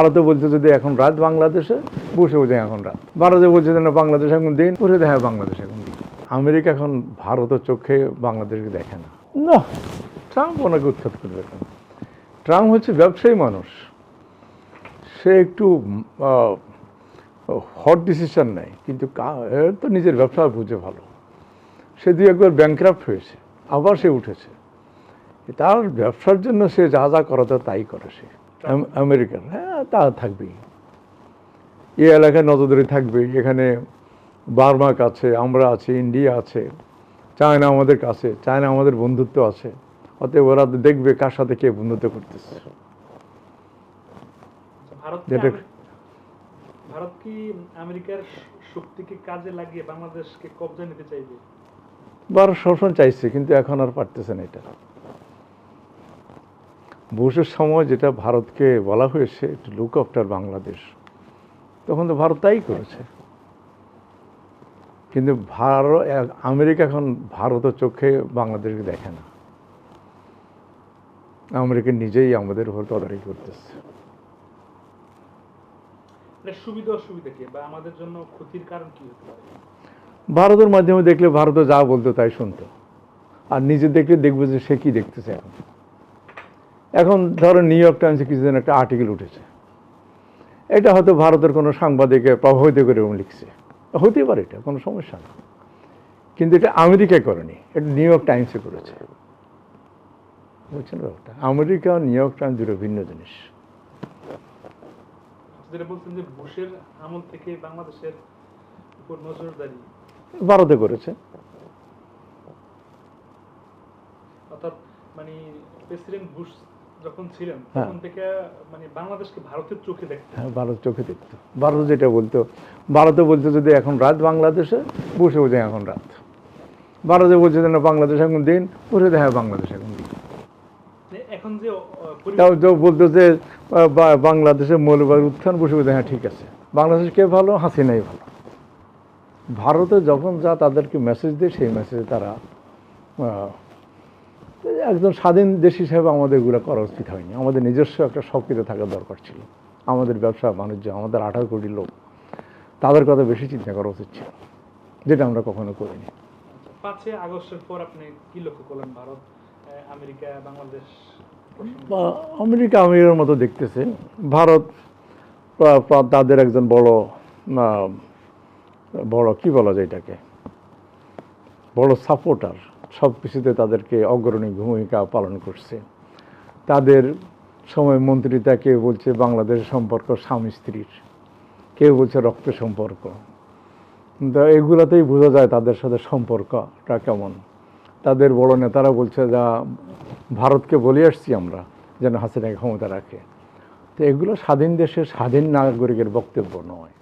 ভারতে বলছে যদি এখন রাত বাংলাদেশে, বসে বোঝে এখন রাত। ভারতে বলছে যে না বাংলাদেশ এখন দিন, বসে দেখা বাংলাদেশ এখন দিন। আমেরিকা এখন ভারতের চোখে বাংলাদেশকে দেখে না। না, ট্রাম্প ওনাকে উৎখাত করবে কেন ট্রাম্প হচ্ছে ব্যবসায়ী মানুষ। সে একটু হট ডিসিশন নেয়, কিন্তু তো নিজের ব্যবসা বুঝে ভালো। সে দুই একবার ব্যাংক্রাফ্ট হয়েছে, আবার সে উঠেছে। তার ব্যবসার জন্য সে যা যা করাতে তাই করে সে। আমেরিকার। হ্যাঁ তা থাকবেই। এই এলাকায় নজরদারি থাকবে। এখানে বার্মা কাছে আমরা আছি ইন্ডিয়া আছে চায়না আমাদের কাছে চায়না আমাদের বন্ধুত্ব আছে। অতএব ওরা দেখবে কার সাথে কে বন্ধুত্ব করতেছে। ভারত কি যেটা- ভারত কি আমেরিকার শক্তিকে কাজে লাগিয়ে বাংলাদেশকে কবজা নিতে চাইবে? ভারত সবসময় চাইছে কিন্তু এখন আর পারতেছে না এটা। বুশের সময় যেটা ভারতকে বলা হয়েছে একটু লুক আফটার বাংলাদেশ তখন তো ভারত তাই করেছে। কিন্তু ভারত আমেরিকা এখন ভারতের চোখে বাংলাদেশকে দেখে না। আমেরিকা নিজেই আমাদের উপর তদারকি করতেছে। সুবিধা অসুবিধা কি? বা আমাদের জন্য ক্ষতির কারণ কি হতে পারে? ভারতের মাধ্যমে দেখলে ভারত যা বলতো তাই শুনতো। আর নিজে দেখলে দেখবে যে সে কি দেখতেছে এখন। এখন ধরো নিউ ইয়র্ক টাইমসে কিছুদিন একটা আর্টিকেল উঠেছে। এটা হয়তো ভারতের কোনো সাংবাদিকে প্রভাবিত করে এরকম লিখছে। হতে পারে এটা কোনো সমস্যা না কিন্তু এটা আমেরিকায় করেনি এটা নিউ ইয়র্ক টাইমসে করেছে। বুঝছেন ব্যাপারটা? আমেরিকা আর নিউ ইয়র্ক টাইমস দুটো ভিন্ন জিনিস। যেটা বলছেন যে বুশের আমল থেকে বাংলাদেশের উপর নজরদারি। ভারতে করেছে। অর্থাৎ মানে প্রেসিডেন্ট বুশ যখন ছিলেন হ্যাঁ। তখন থেকে মানে বাংলাদেশকে ভারতের চোখে দেখতে হ্যাঁ ভারত চোখে দেখতো। ভারত যেটা বলতো ভারতে বলতো যদি এখন রাত বাংলাদেশে বসে বোঝে এখন রাত। ভারতে বলছে যে না বাংলাদেশ এখন দিন বসে দেখা বাংলাদেশ এখন দিন। যে এখন যে বলতো যে আহ, বা- বাংলাদেশের মৌলবাদ উত্থান বসে বোঝে হ্যাঁ ঠিক আছে। বাংলাদেশ কে ভালো হাসিনাই ভালো। ভারতে যখন যা তাদেরকে মেসেজ দেয় সেই মেসেজে তারা একজন স্বাধীন দেশ হিসেবে আমাদের এগুলো করা উচিত হয়নি। আমাদের নিজস্ব একটা সক্রিয় থাকা দরকার ছিল। আমাদের ব্যবসা বাণিজ্য আমাদের আঠারো কোটি লোক তাদের কথা বেশি চিন্তা করা উচিত ছিল যেটা আমরা কখনো করিনি। পাঁচই আগস্টের পর আপনি কি লক্ষ্য করলেন ভারত আমেরিকা বাংলাদেশ? আমেরিকা আমেরিকার মতো দেখতেছে। ভারত তাদের একজন বড় বড় কি বলা যায় এটাকে? বড় সাপোর্টার। সব কিছুতে তাদেরকে অগ্রণী ভূমিকা পালন করছে। তাদের সময় মন্ত্রিতা, কেউ বলছে বাংলাদেশ সম্পর্ক স্বামী স্ত্রীর, কেউ বলছে রক্ত সম্পর্ক। তো এগুলাতেই বোঝা যায় তাদের সাথে সম্পর্কটা কেমন। তাদের বড় নেতারা বলছে যা ভারতকে বলে আসছি আমরা, যেন হাসিনাকে ক্ষমতা রাখে। তো এগুলো স্বাধীন দেশের স্বাধীন নাগরিকের বক্তব্য নয়।